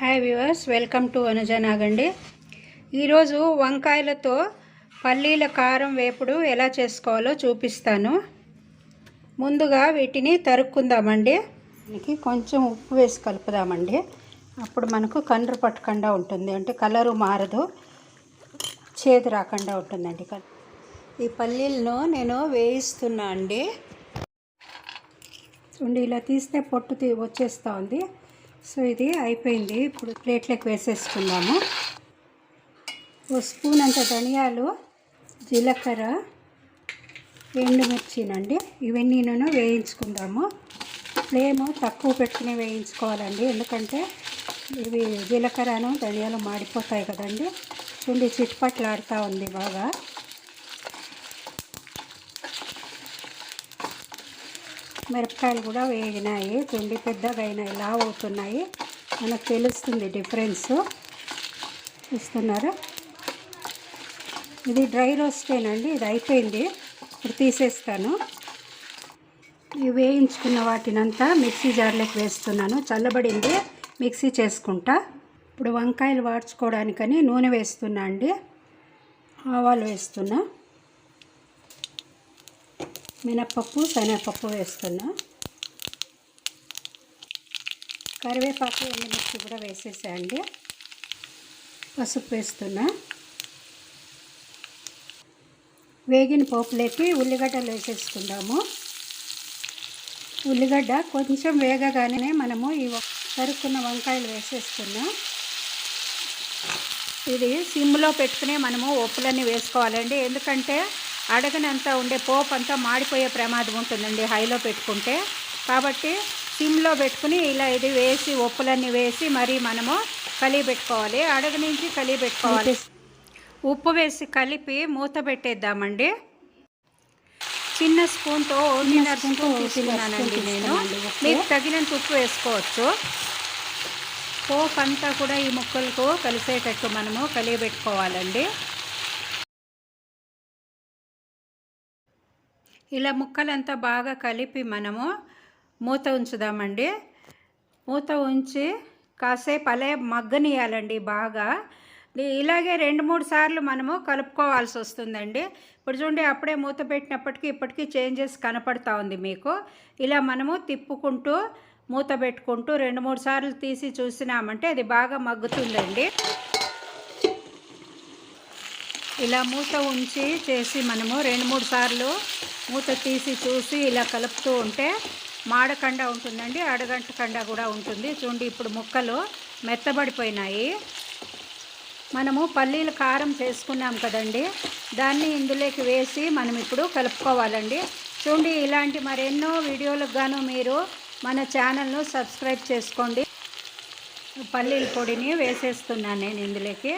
Hi viewers welcome to అనుజనాగండి ఈరోజు వంకాయలతో పల్లీల కారం వేపుడు ఎలా చేసుకోవాలో చూపిస్తాను. ముందుగా వీటిని తరుక్కుందామండి. దీనికి కొంచెం ఉప్పు వేసి కలుపుదామండి. అప్పుడు మనకు కండ్రు పట్టకుండా ఉంటుంది. అంటే కలరు మారదు. చేదు రాకుండా ఉంటుందండి ఈ పల్లీలను నేను వేయిస్తున్నా అండి. చూడండి ఇలా తీస్తే పొట్టు తీ వచ్చేస్తూ ఉంది. సో ఇది అయిపోయింది. ఇప్పుడు ప్లేట్లోకి వేసేసుకుందాము. ఓ స్పూన్ అంత ధనియాలు జీలకర్ర ఎండుమిర్చినండి. ఇవన్నీ నేను వేయించుకుందాము. ఫ్లేమ్ తక్కువ పెట్టుకుని వేయించుకోవాలండి. ఎందుకంటే ఇవి జీలకర్రను ధనియాలు మాడిపోతాయి కదండి. చూడండి చిట్పట్లాడుతూ ఉంది బాగా. మిరపకాయలు కూడా వేగినాయి. తుండి పెద్దగా అయినాయి. లావ్ అవుతున్నాయి. మనకు తెలుస్తుంది డిఫరెన్స్. చూస్తున్నారా? ఇది డ్రై రోస్టేనండి. ఇది అయిపోయింది. ఇప్పుడు తీసేస్తాను. ఇవి వేయించుకున్న వాటినంతా మిక్సీ జార్లోకి వేస్తున్నాను. చల్లబడింది. మిక్సీ చేసుకుంటా. ఇప్పుడు వంకాయలు వాడ్చుకోవడానికని నూనె వేస్తున్నా అండి. ఆవాలు వేస్తున్నా. మినప్పప్పు శనగపప్పు వేస్తున్నా. కరివేపాకు ఎండుమిర్చి కూడా వేసేసేయండి. పసుపు వేస్తున్నా. వేగిన పోపులోకి ఉల్లిగడ్డలు వేసేసుకుందాము. ఉల్లిగడ్డ కొంచెం వేగగానే మనము ఈ తరుక్కున్న వంకాయలు వేసేస్తున్నాం ఇది సిమ్లో పెట్టుకుని మనము ఉప్పులన్నీ వేసుకోవాలండి. ఎందుకంటే అడగనంత ఉండే పోపు అంతా మాడిపోయే ప్రమాదం ఉంటుందండి హైలో పెట్టుకుంటే. కాబట్టి సిమ్లో పెట్టుకుని ఇలా ఇది వేసి ఉప్పులన్నీ వేసి మరి మనము కలిగి పెట్టుకోవాలి. అడగ నుంచి కలిగి పెట్టుకోవాలి. ఉప్పు వేసి కలిపి మూత పెట్టేద్దామండి. చిన్న స్పూన్తో ఒకటిన్నర స్పూన్ తీసుకున్నానండి నేను. మీకు తగినంత ఉప్పు వేసుకోవచ్చు. పోపు అంతా కూడా ఈ ముక్కలకు కలిసేటట్టు మనము కలిగి పెట్టుకోవాలండి. ఇలా ముక్కలంతా బాగా కలిపి మనము మూత ఉంచుదామండి. మూత ఉంచి కాసేపు అలే మగ్గనియాలండి బాగా. ఇలాగే రెండు మూడు సార్లు మనము కలుపుకోవాల్సి వస్తుందండి. ఇప్పుడు చూడండి అప్పుడే మూత పెట్టినప్పటికీ ఇప్పటికీ చేంజెస్ కనపడతా ఉంది మీకు. ఇలా మనము తిప్పుకుంటూ మూత పెట్టుకుంటూ రెండు మూడు సార్లు తీసి చూసినామంటే అది బాగా మగ్గుతుందండి. ఇలా మూత ఉంచి చేసి మనము రెండు మూడు సార్లు మూత తీసి చూసి ఇలా కలుపుతూ ఉంటే మాడకండ ఉంటుందండి అడగంటకండ కూడా ఉంటుంది. చూడండి ఇప్పుడు ముక్కలు మెత్తబడిపోయినాయి. మనము పల్లీలు కారం చేసుకున్నాం కదండి దాన్ని ఇందులోకి వేసి మనం ఇప్పుడు కలుపుకోవాలండి. చూడండి ఇలాంటి మరెన్నో వీడియోలకు గాను మీరు మన ఛానల్ను సబ్స్క్రైబ్ చేసుకోండి. పల్లీల పొడిని వేసేస్తున్నాను నేను ఇందులోకి.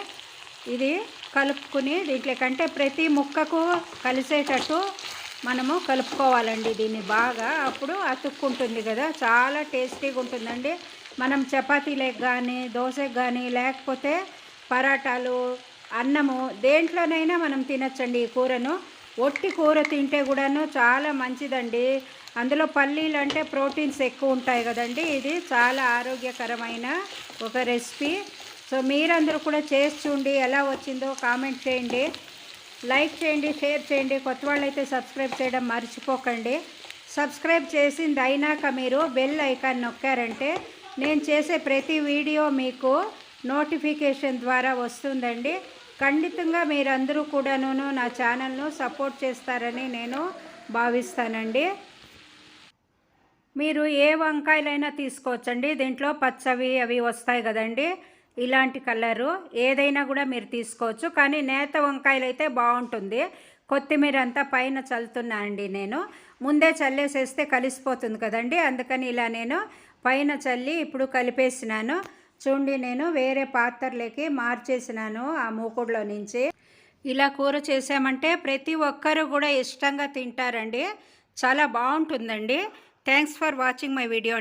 ఇది కలుపుకుని దీంట్లో కంటే ప్రతి ముక్కకు కలిసేటట్టు మనము కలుపుకోవాలండి దీన్ని బాగా. అప్పుడు అతుక్కుంటుంది కదా. చాలా టేస్టీగా ఉంటుందండి. మనం చపాతీలకు కానీ దోశకు కానీ లేకపోతే పరాటాలు అన్నము దేంట్లోనైనా మనం తినచ్చండి ఈ కూరను. ఒట్టి కూర తింటే కూడాను చాలా మంచిదండి. అందులో పల్లీలు అంటే ప్రోటీన్స్ ఎక్కువ ఉంటాయి కదండి. ఇది చాలా ఆరోగ్యకరమైన ఒక రెసిపీ. సో మీరందరూ కూడా చేసి చూడండి ఎలా వచ్చిందో కామెంట్ చేయండి. లైక్ చేయండి షేర్ చేయండి కొత్త వాళ్ళైతే సబ్స్క్రైబ్ చేయడం మర్చిపోకండి. సబ్స్క్రైబ్ చేసింది అయినాక మీరు బెల్ ఐకాన్ నొక్కారంటే నేను చేసే ప్రతి వీడియో మీకు నోటిఫికేషన్ ద్వారా వస్తుందండి. ఖండితంగా మీరందరూ కూడాను నా ఛానల్ను సపోర్ట్ చేస్తారని నేను భావిస్తానండి. మీరు ఏ వంకాయలైనా తీసుకోవచ్చండి. దీంట్లో పచ్చవి అవి వస్తాయి కదండి. ఇలాంటి కలరు ఏదైనా కూడా మీరు తీసుకోవచ్చు. కానీ నేత వంకాయలు అయితే బాగుంటుంది. కొత్తిమీర అంతా పైన చల్లుతున్నా అండి నేను. ముందే చల్లేసేస్తే కలిసిపోతుంది కదండి. అందుకని ఇలా నేను పైన చల్లి ఇప్పుడు కలిపేసినాను. చూడండి నేను వేరే పాత్రలకి మార్చేసినాను ఆ మూకుడులో నుంచి. ఇలా కూర చేసామంటే ప్రతి ఒక్కరు కూడా ఇష్టంగా తింటారండి. చాలా బాగుంటుందండి. Thanks for watching my video